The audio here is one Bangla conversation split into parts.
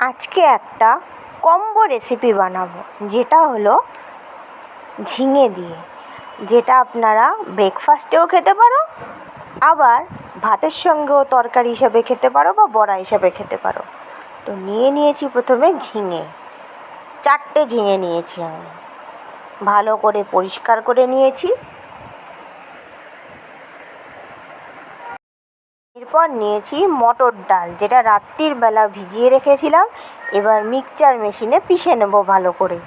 আজকে একটা কম্বো রেসিপি বানাবো, যেটা হলো ঝিঙে দিয়ে। যেটা আপনারা ব্রেকফাস্টেও খেতে পারো, আবার ভাতের সঙ্গেও তরকারি হিসাবে খেতে পারো বা বড়া হিসাবে খেতে পারো। তো নিয়ে নিয়েছি প্রথমে ঝিঙে। চারটে ঝিঙে নিয়েছি আমি। ভালো করে পরিষ্কার করে নিয়েছি। এরপর নিয়েছি মটর ডাল, যেটা রাত্রির বেলা ভিজিয়ে রেখেছিলাম। এবার মিক্সচার মেশিনে পিষে নেব ভালো করে।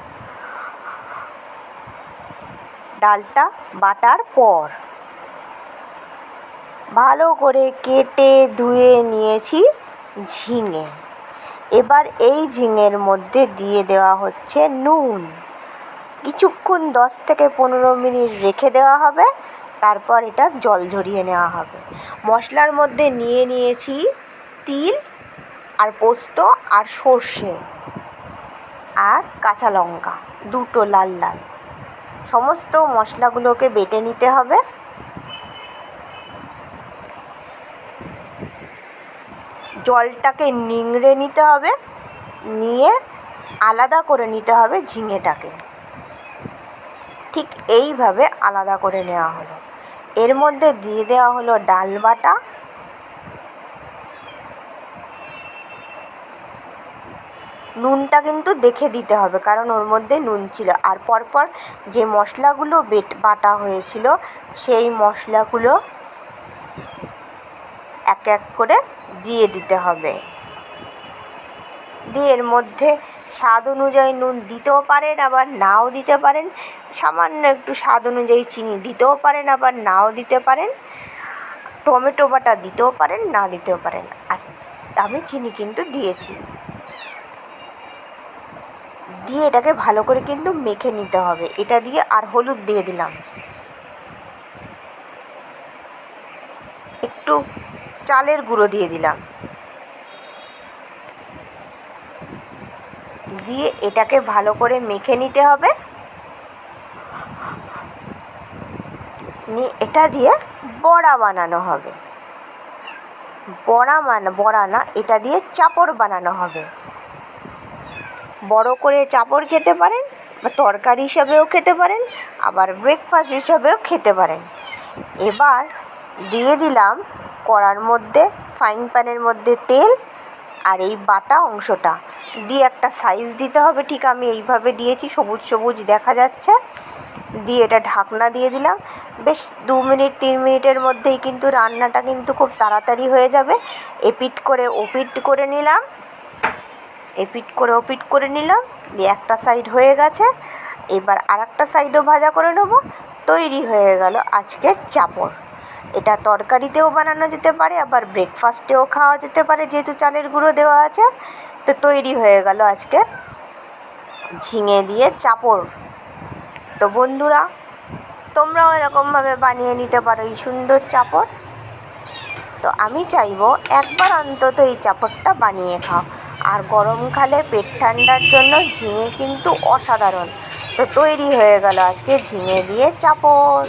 ডালটা বাটার পর ভালো করে কেটে ধুয়ে নিয়েছি ঝিঙে। এবার এই ঝিঙের মধ্যে দিয়ে দেওয়া হচ্ছে নুন। কিছুক্ষণ দশ থেকে পনেরো মিনিট রেখে দেওয়া হবে, তারপর এটা জল ঝরিয়ে নেওয়া হবে। মশলার মধ্যে নিয়ে নিয়েছি তিল আর পোস্ত আর সর্ষে আর কাঁচা লঙ্কা, দুটো লাল লাল। সমস্ত মশলাগুলোকে বেটে নিতে হবে। জলটাকে নিংড়ে নিতে হবে, নিয়ে আলাদা করে নিতে হবে ঝিঙেটাকে। ঠিক এইভাবে আলাদা করে নেওয়া হলো। এর মধ্যে দিয়ে দেওয়া হলো ডাল বাটা। নুনটা কিন্তু দেখে দিতে হবে, কারণ ওর মধ্যে নুন ছিল। আর পরপর যে মশলাগুলো বেট, বাটা হয়েছিল, সেই মশলাগুলো এক এক করে দিয়ে দিতে হবে। দিয়ে এর মধ্যে স্বাদ অনুযায়ী নুন দিতেও পারেন, আবার নাও দিতে পারেন। সামান্য একটু স্বাদ অনুযায়ী চিনি দিতেও পারেন, আবার নাও দিতে পারেন। টমেটো বাটা দিতেও পারেন, না দিতেও পারেন। আর আমি চিনি কিন্তু দিয়েছি। দিয়ে এটাকে ভালো করে কিন্তু মেখে নিতে হবে। এটা দিয়ে আর হলুদ দিয়ে দিলাম। একটু চালের গুঁড়ো দিয়ে দিলাম। দিয়ে এটাকে ভালো করে মেখে নিতে হবে। নিয়ে এটা দিয়ে বড়া বানানো হবে। বড়া মানে বড়া না, এটা দিয়ে চাপড় বানানো হবে। বড় করে চাপড় খেতে পারেন, বা তরকারি হিসাবেও খেতে পারেন, আবার ব্রেকফাস্ট হিসাবেও খেতে পারেন। এবার দিয়ে দিলাম কড়ার মধ্যে ফ্রাইং প্যানের মধ্যে তেল আর এই বাটা অংশটা দিয়ে একটা সাইজ দিতে হবে, ঠিক আমি এইভাবে দিয়েছি, সবুজ সবুজ দেখা যাচ্ছে। দিয়ে এটা ঢাকনা দিয়ে দিলাম। বেশ দু মিনিট, তিন মিনিটের মধ্যেই কিন্তু রান্নাটা কিন্তু খুব তাড়াতাড়ি হয়ে যাবে। এপিট করে ওপিট করে নিলাম। এপিট করে ওপিট করে নিলাম। দিয়ে একটা সাইড হয়ে গেছে। এবার আর একটা সাইডও ভাজা করে নেব। তৈরি হয়ে গেল আজকের চাপড়। এটা তরকারিতেও বানানো যেতে পারে, আবার ব্রেকফাস্টেও খাওয়া যেতে পারে, যেহেতু চালের গুঁড়ো দেওয়া আছে। তো তৈরি হয়ে গেল আজকের ঝিঙে দিয়ে চাপড়। তো বন্ধুরা, তোমরাও এরকমভাবে বানিয়ে নিতে পারো এই সুন্দর চাপড়। তো আমি চাইব একবার অন্তত এই চাপড়টা বানিয়ে খাও। আর গরমকালে পেট ঠান্ডার জন্য ঝিঙে কিন্তু অসাধারণ। তো তৈরি হয়ে গেল আজকে ঝিঙে দিয়ে চাপড়।